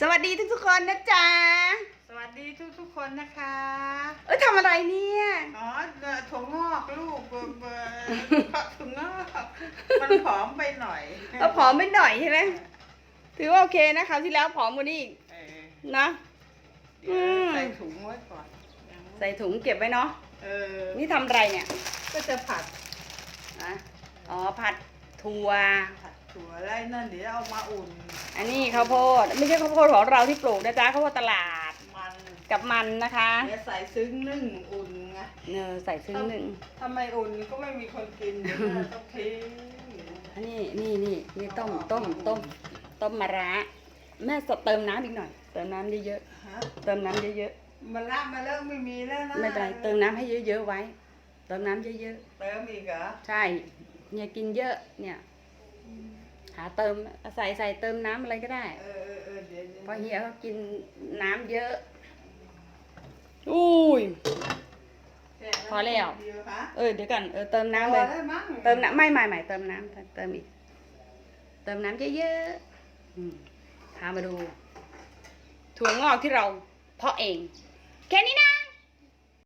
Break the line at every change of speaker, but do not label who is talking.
สวัสดีทุกทุกๆคนนะจ๊ะ
สวัสดีทุกทุกๆคนนะคะ
เอ้ยทำอะไรเนี่ย
อ๋อเอ่อถั่วงอกลูกเบอร์เบอร์ถั่วงอกมันผอมไปหน่อย
เราผอมไปหน่อยใช่ไหมถือว่าโอเคนะคราวที่แล้วผอมกว่านี้อีก
เออ
นะ
เดี๋ยว
อืม
ใส่ถุงไว้ก่อน
ใส่ถุงเก็บไว้เนาะ
เออ
นี่ทำอะไรเนี่ย
ก็จะผัด
อะอ๋อผัดถั่ว
ผัด ถั่วไร่นั่นเดี๋ยวเอามาอุ่น
อันนี้ข้าวโพดไม่ใช่ข้าวโพดของเราที่ปลูกนะจ๊ะข้าวโพดตลาด
มัน
กับมันนะคะ
เดี๋ยวใส่ซึ้งนึ่งอุ่นไง
เนอใส่ซึ้งหนึ่ง
ถ้าไม่อุ่นก็ไม่มีคนกินเดี๋ยวเราต้องทิ้ง
อันนี้นี่นี่นี่ต้มต้มต้มต้มมะระแม่สดเติมน้ำอีกหน่อย เติมน้ำเยอะ
ฮะ
ๆเติมน้ำเยอะ
มันละมาเลิกไม่มีแล้วนะ
ๆไม่เป็นไรเติมน้ำให้เยอะๆไว้ เติมน้ำเยอะ
เติมอีกเหรอ
ๆใช่เนี่ยกินเยอะเนี่ย หาเติมใส่ใส่เติมน้ำอะไรก็ได้
เออเออเออเดี๋ยวดี๋ว
เพราะเฮียเขากินน้ำเยอะ อุ้ย
แค่นั้น
พอแล้ว
เดียวคะ
เออเดี๋ยวก่อนเออเติมน้ำ
พ
เล
อยแล้วมั้ง
เติมน้ำไม่ไม่ไม่เติมน้ำเติมอีก เติมน้ำเยอะๆอืมพามาดู ถั่วงอกที่เราเพาะเอง แค่นี้นะ